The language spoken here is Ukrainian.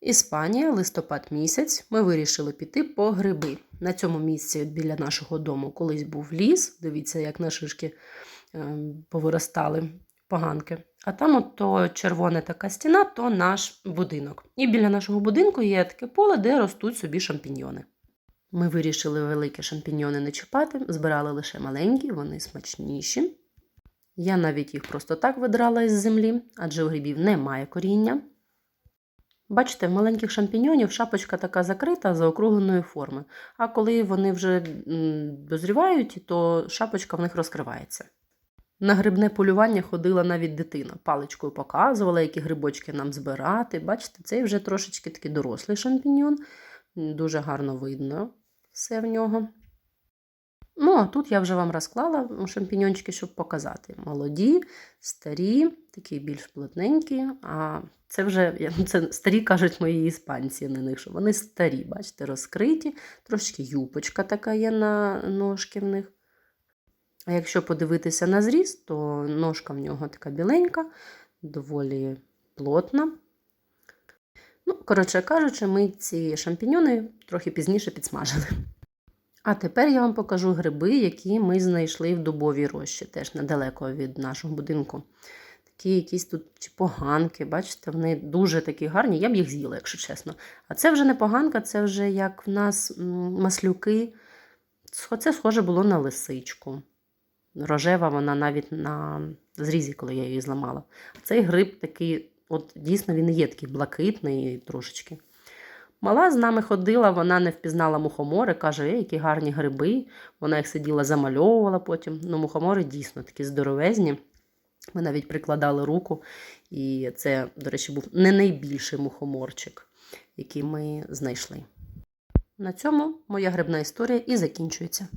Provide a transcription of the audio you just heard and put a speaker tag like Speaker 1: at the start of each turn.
Speaker 1: Іспанія, листопад місяць. Ми вирішили піти по гриби. На цьому місці біля нашого дому колись був ліс. Дивіться, як на шишки е, повиростали поганки. А там от то червона така стіна, то наш будинок. І біля нашого будинку є таке поле, де ростуть собі шампіньйони. Ми вирішили великі шампіньйони не чіпати, збирали лише маленькі, вони смачніші. Я навіть їх просто так видрала із землі, адже у грибів немає коріння. Бачите, в маленьких шампіньйонів шапочка така закрита заокругленої форми. А коли вони вже дозрівають, то шапочка в них розкривається. На грибне полювання ходила навіть дитина. Паличкою показувала, які грибочки нам збирати. Бачите, цей вже трошечки такий дорослий шампіньйон. Дуже гарно видно все в нього. Ну, а тут я вже вам розклала шампіньончики, щоб показати. Молоді, старі, такі більш плотненькі. А це вже це старі кажуть мої іспанці на них, що вони старі, бачите, розкриті, трошки юпочка така є на ножки в них. А якщо подивитися на зріст, то ножка в нього така біленька, доволі плотна. Ну, коротше кажучи, ми ці шампіньони трохи пізніше підсмажили. А тепер я вам покажу гриби, які ми знайшли в дубовій рощі, теж недалеко від нашого будинку. Такі якісь тут чи поганки, бачите, вони дуже такі гарні. Я б їх з'їла, якщо чесно. А це вже не поганка, це вже як в нас маслюки. Це схоже було на лисичку. Рожева вона навіть на зрізі, коли я її зламала. Цей гриб такий, от дійсно він є такий блакитний трошечки. Мала з нами ходила, вона не впізнала мухомори, каже, «Ей, які гарні гриби. Вона їх сиділа, замальовувала потім. Ну, мухомори дійсно такі здоровезні. Ми навіть прикладали руку, і це, до речі, був не найбільший мухоморчик, який ми знайшли. На цьому моя грибна історія і закінчується.